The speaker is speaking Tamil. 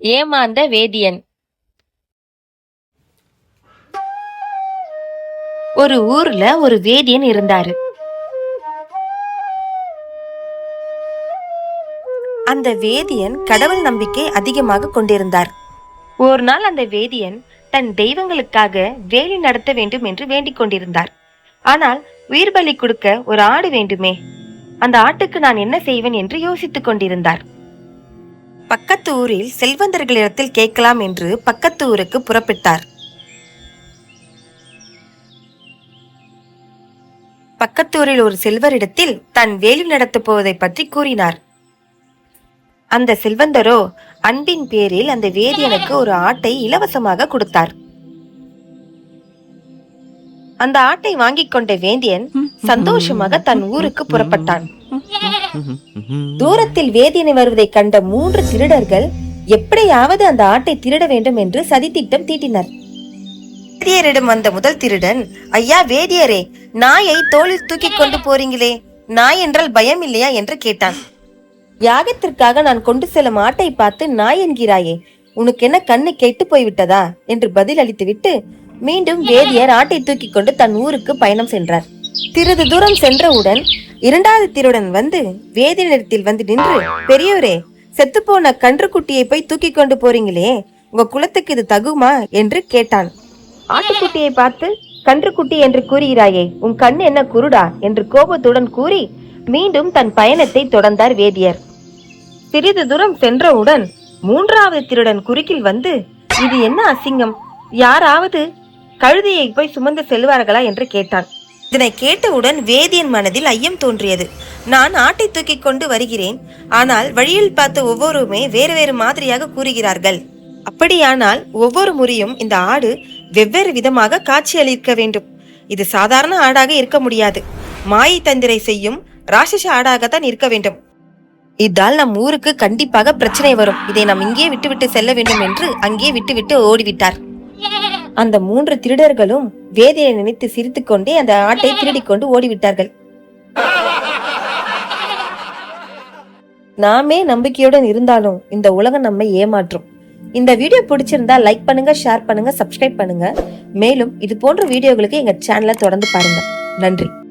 ஏமாந்த வேதியன். ஒரு ஊர்ல ஒரு வேதியன் இருந்தாரு. அந்த வேதியன் கடவுள் நம்பிக்கை அதிகமாக கொண்டிருந்தார். ஒரு நாள் அந்த வேதியன் தன் தெய்வங்களுக்காக வேலி நடத்த வேண்டும் என்று வேண்டிக் கொண்டிருந்தார். ஆனால் உயிர் பலி கொடுக்க ஒரு ஆடு வேண்டுமே. அந்த ஆட்டுக்கு நான் என்ன செய்வேன் என்று யோசித்துக் கொண்டிருந்தார். பக்கத்து ஊரில் செல்வந்தர்களிடத்தில் கேட்கலாம் என்று பக்கத்து ஊருக்கு புறப்பட்டார். பக்கத்தூரில் ஒரு செல்வரிடத்தில் தன் வேலி நடத்தப் போவதை பற்றி கூறினார். அந்த செல்வந்தரோ அன்பின் பேரில் அந்த வேதியனுக்கு ஒரு ஆட்டை இலவசமாக கொடுத்தார். அந்த ஆட்டை வாங்கிக் கொண்ட வேதியன் சந்தோஷமாக தன் ஊருக்கு புறப்பட்டான். தூரத்தில் வேதியனை வருவதை கண்ட மூன்று திருடர்கள் எப்படியாவது அந்த ஆட்டை திருட வேண்டும் என்று சதித்திட்டம் தீட்டினர். வேதியரிடம் வந்த முதல் திருடன் ஐயா வேதியரே நாயை தோளில் தூக்கி கொண்டு போறீங்களே நாய் என்றால் பயம் இல்லையா? என்று கேட்டான். யாகத்திற்காக நான் கொண்டு செல்லும் ஆட்டை பார்த்து நாய் என்கிறாயே உனக்கு என்ன கண்ணு கெட்டு போய்விட்டதா? என்று பதில் அளித்துவிட்டு மீண்டும் வேதியர் ஆட்டை தூக்கி கொண்டு தன் ஊருக்கு பயணம் சென்றார். சிறிது தூரம் சென்றவுடன் இரண்டாவது திருடன் வந்து வேதி நிறத்தில் வந்து நின்று பெரியவரே செத்துப்போன கன்றுக்குட்டியை போய் தூக்கி கொண்டு போறீங்களே உங்க குலத்துக்கு இது தகுமா? என்று கேட்டான். ஆட்டுக்குட்டியை பார்த்து கன்றுக்குட்டி என்று கூறுகிறாயே உன் கண்ணு என்ன குருடா? என்று கோபத்துடன் கூறி மீண்டும் தன் பயணத்தை தொடர்ந்தார் வேதியர். சிறிது தூரம் சென்றவுடன் மூன்றாவது திருடன் குறுக்கில் வந்து இது என்ன அசிங்கம்? யாராவது கழுதையை போய் சுமந்து செல்வார்களா? என்று கேட்டான். இதனை கேட்டவுடன் வேதியன் மனதில் ஐயம் தோன்றியது. நான் ஆட்டை தூக்கி கொண்டு வருகிறேன். ஆனால் வழியில் பார்த்த ஒவ்வொருமே வேறு வேறு மாதிரியாக கூறுகிறார்கள். அப்படியானால் ஒவ்வொரு முறையும் இந்த ஆடு வெவ்வேறு விதமாக காட்சியளிக்க வேண்டும். இது சாதாரண ஆடாக இருக்க முடியாது. மாயை தந்திரை செய்யும் ராட்சச ஆடாகத்தான் இருக்க வேண்டும். இதால் நம் ஊருக்கு கண்டிப்பாக பிரச்சனை வரும். இதை நாம் இங்கே விட்டுவிட்டு செல்ல வேண்டும் என்று அங்கே விட்டுவிட்டு ஓடிவிட்டார். அந்த மூன்று திருடர்களும் வேதியை நினைத்து சிரித்துக்கொண்டே அந்த ஆட்டை திருடிக் கொண்டு ஓடிவிட்டார்கள். நாமே நம்பிக்கையுடன் இருந்தாலும் இந்த உலகம் நம்மை ஏமாற்றும். இந்த வீடியோ பிடிச்சிருந்தா லைக் பண்ணுங்க ஷேர் பண்ணுங்க சப்ஸ்கிரைப் பண்ணுங்க. மேலும் இது போன்ற வீடியோகளுக்கு எங்க சேனலை தொடர்ந்து பாருங்க. நன்றி.